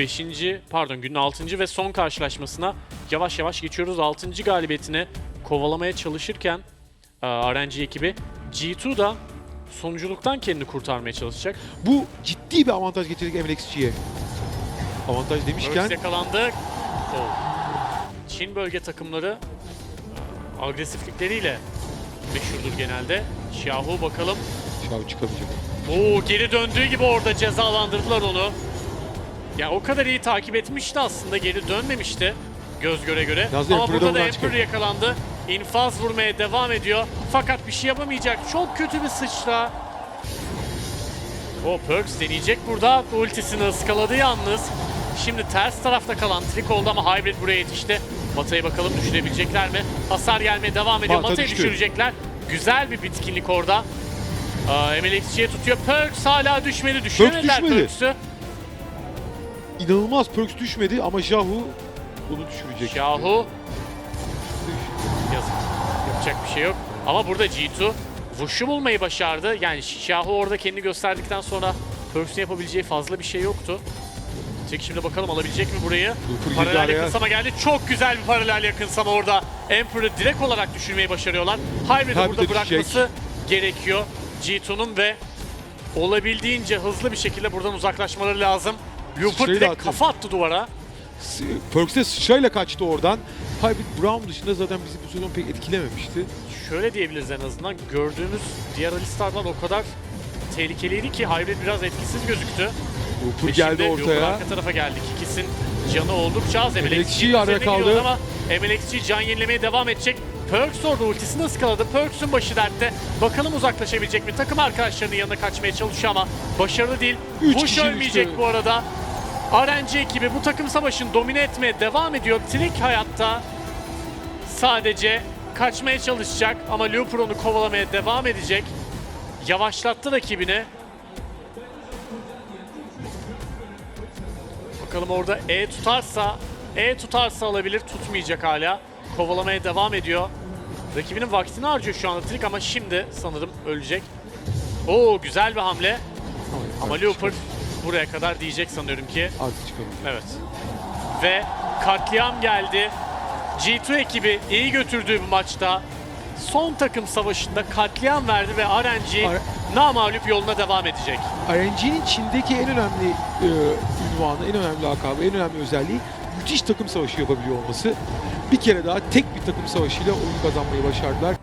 5. pardon günün 6. ve son karşılaşmasına yavaş yavaş geçiyoruz. 6. galibiyetini kovalamaya çalışırken e, RNG ekibi G2 da sonuculuktan kendini kurtarmaya çalışacak. Bu ciddi bir avantaj getirecek MLXG'ye. Avantaj demişken Burks yakalandı. Oh. Çin bölge takımları e, agresiflikleriyle meşhurdur genelde. Xiaohu bakalım. Şav çıkamayacak. Oo geri döndüğü gibi orada cezalandırdılar onu. Ya o kadar iyi takip etmişti aslında geri dönmemişti göz göre göre. Yalnız Ama burada da Emperor yakalandı. İnfaz vurmaya devam ediyor. Fakat bir şey yapamayacak. Çok kötü bir sıçra. O Perks deneyecek burada. Ultisini ıskaladı yalnız. Şimdi ters tarafta kalan Trik oldu ama Hybrid buraya yetişti. Mata'yı bakalım düşürebilecekler mi? Hasar gelmeye devam ediyor. Mata Mata'yı düşürecekler. Güzel bir bitkinlik orada. MLX'ciye tutuyor. Perks hala düşmedi. Düşüremediler. Perks'ü. İnanılmaz Perks düşmedi ama Jahu bunu düşürecek. Şahu. Yazık. Yapacak bir şey yok. Ama burada G2 Vush'u bulmayı başardı. Yani Şahu orada kendini gösterdikten sonra Perks'ün yapabileceği fazla bir şey yoktu. Tek şimdi bakalım alabilecek mi burayı? Girdi Paralel yakınsama geldi. Çok güzel bir paralel yakınsama orada. Emperor'ı direkt olarak düşürmeyi başarıyorlar. Hybrid'i Hybrid burada düşecek. bırakması gerekiyor. G2'nun ve olabildiğince hızlı bir şekilde buradan uzaklaşmaları lazım. Da direkt attı. kafa attı duvara. Perks de sıçrayla kaçtı oradan. Hybrid Brown dışında zaten bizi bu sezon pek etkilememişti. şöyle diyebiliriz en azından gördüğümüz diğer Alistar'dan o kadar tehlikeliydi ki Hybrid biraz etkisiz gözüktü. Ve geldi ortaya. arka tarafa geldik. İkisinin canı oldukça az. MLXG arada kaldı. Ama MLXG can yenilemeye devam edecek. Perks orada ultisini ıskaladı. Perks'ün başı dertte. Bakalım uzaklaşabilecek mi? Takım arkadaşlarının yanına kaçmaya çalışıyor ama başarılı değil. Üç Bush ölmeyecek düştü. bu arada. RNG ekibi bu takım savaşını domine etmeye devam ediyor. Trick hayatta sadece kaçmaya çalışacak ama Looper onu kovalamaya devam edecek. Yavaşlattı rakibini. Bakalım orada E tutarsa, E tutarsa alabilir, tutmayacak hala. Kovalamaya devam ediyor. Rakibinin vaktini harcıyor şu anda Trick ama şimdi sanırım ölecek. Oo güzel bir hamle ama çıkamıyor. buraya kadar diyecek sanıyorum ki. Artık çıkamıyor. Evet. Ve katliam geldi. G2 ekibi iyi götürdüğü bu maçta son takım savaşında katliam verdi ve RNG Ar- namağlup yoluna devam edecek. RNG'nin Çin'deki en önemli e, ünvanı, en önemli lakabı, en önemli özelliği müthiş takım savaşı yapabiliyor olması. Bir kere daha tek bir takım savaşıyla oyun kazanmayı başardılar.